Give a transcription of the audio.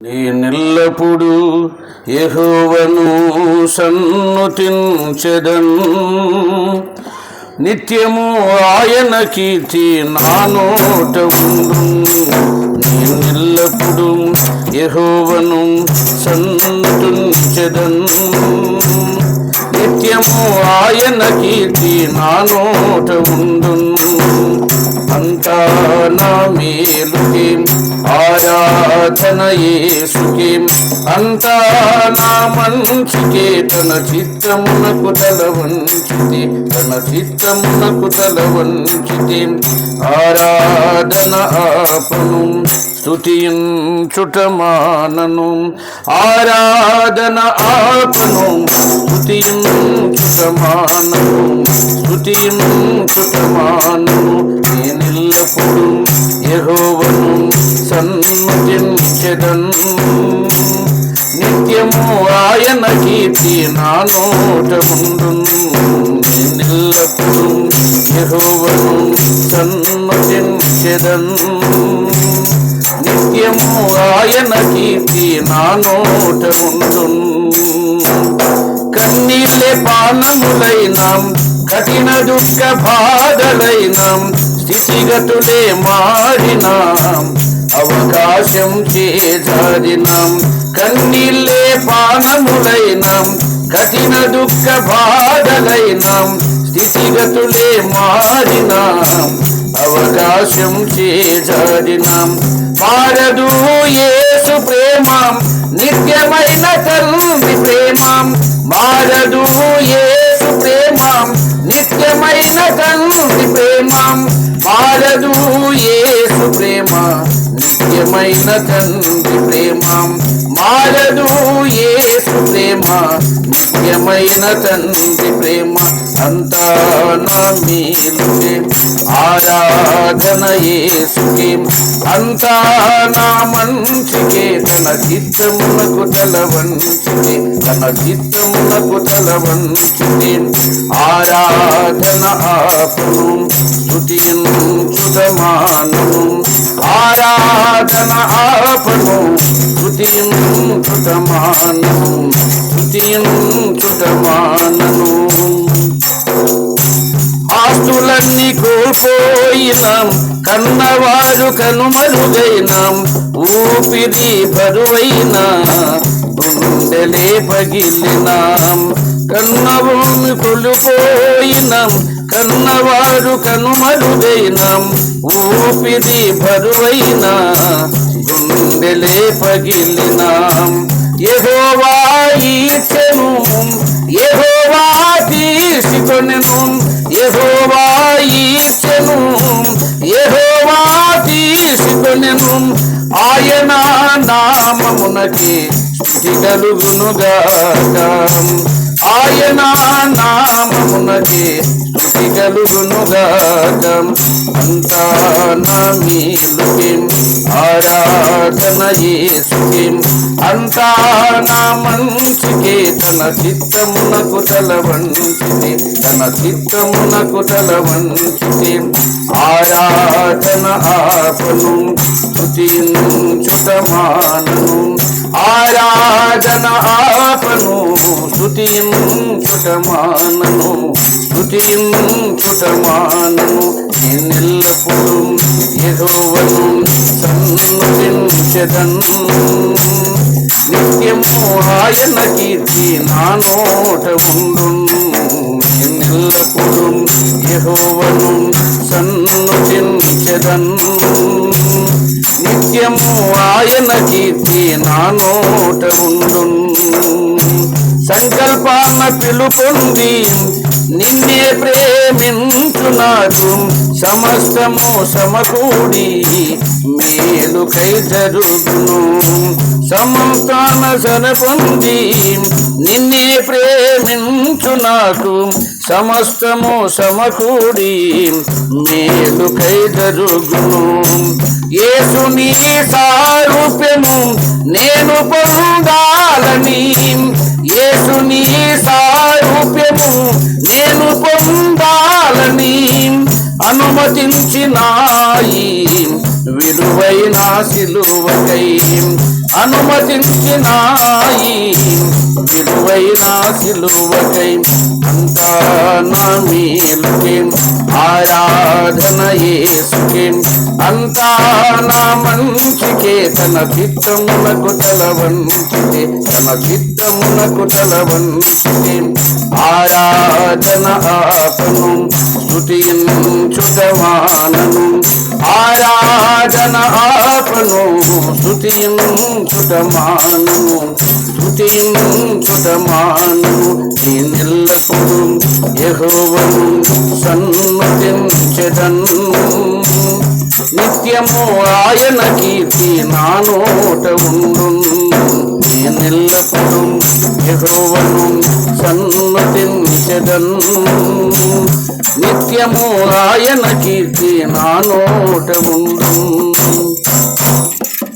నేనెల్లప్పుడు యెహోవను సన్నుతించెదన్ నిత్యము ఆయన కీర్తి నా నోట ఉండు. నేనెల్లప్పుడు యెహోవను సన్నుతించెదన్ నిత్యము ఆయన కీర్తి నా నోట ఉండును అంతా నా మేలుకి ఆరాధన యేసుకి. అంతా నా మంచికే తన చిత్తమునకు తల వంచితి తన చిత్తమునకు తల వంచితి. ఆరాధన ఆపను స్తుతించుట మానను ఆరాధన ఆపను స్తుతించుట మానను స్తుతించుట మానను నేనెల్లప్పుడు యహోవను సన్నుతించెదన్ నిత్యము ఆయన కీర్తి నా నోట ఉండును. నేనెల్లప్పుడు యహోవను సన్నుతించెదన్ నిత్యము ఆయన కీర్తి నా నోట ఉండును. కన్నీళ్ళే పానములైనాం కఠిన దుఃఖ బాధలైనాం స్థితిగతులే మారినాం. అవకాశం చేజారినాం. కన్నీళ్ళే పానములైనాం. కఠిన దుఃఖ బాధలైనాం. స్థితిగతులే మారినాం. అవకాశం చేజారినాం. పారదు యేసు ప్రేమాం. నిత్యమైన తల్లి ప్రేమాం. మారదు యేసు ప్రేమాం. నిత్యమైన తల్లి ప్రేమాం. మారదు ఏసు ప్రేమ నిత్యమైన తండ్రి ప్రేమ. మారదు ఏసు ప్రేమ నిత్యమైన తండ్రి ప్రేమ. అంతా నా మేలుకే ఆరాధన యేసుకే. అంతా నా తన చిత్తమునకు తల వంచితే తన చిత్తమునకు తల వంచితే ఆరాధన ఆపను స్తుతించుట ఆరాధన ఆపను స్తుతించుట మానము ఆస్తులన్నీ కోల్పోయినాం. కన్నవారు కనుమరుగైనాం ఊపిరి బరువైనా గుండెలే పగిలినాం. కన్నభూమి కొలుపోయినాం కన్నవారు కనుమరుగైనాం ఊపిరి బరువైనా గుండెలే పగిలినాం. యెహోవా ఈచెను యెహోవా తీసుకొనెను యెహోవా ఈచెను. నామమునకి స్థుతి కలుగునుగాక ఆయన నామమునకి స్థుతి కలుగునుగాక అంతా నా మీలుకిం. ఆరాధన యేసుకి అంతా నా మంచికి తన చిత్తమునకు తల వంచితే తన చిత్తమునకు తల వంచితే ఆరాధన ఆపను. స్తుతించుట మానను. ఆరాధన ఆ స్తుతించుట మానను స్తుతించుట మానను నేనెల్లప్పుడు యెహోవను సన్నుతించెదన్. నిత్యము ఆయన కీర్తి నా నోట ఉండును నేనెల్లప్పుడు యెహోవను సన్నుతించెదన్. నిత్యము ఆయన కీర్తి నా నోట ఉండును. సంకల్పాన పిలుపొంది. నిన్నే ప్రేమించున్నాడు సమస్తము సమకూడి మేలుకై జరుగును. సమస్తాన సనపొంది నిన్నే ప్రేమించున్నాడు సమస్తము సమకూడి మేలుకై జరుగును యేసుని సారూప్యము నేను పొందాలని. యేసుని సారూప్యము నేను పొందాలని. అనుమతించినాయి విలువైన సిలువకై. అనుమతించినాయి నా సిలువకై అంతా నా మేలుకే ఆరాధన యేసుకే అంతా నా మంచికే తన చిత్తమునకు తల వంచితే తన చిత్తమునకు తల వంచితే ఆరాధన ఆపను స్తుతించుటమానను ఆరాధన ఆపను స్తుతించుటమానను స్తుతించుటమానను ఈ నిల్లప్పుడు యెహోవను సన్నుతించెదను నిత్యము ఆయన కీర్తి నా నోట ఉండు నేనెల్లప్పుడు యెహోవను సన్నుతించెదన్ నిత్యము ఆయన కీర్తి నా నోట ఉండు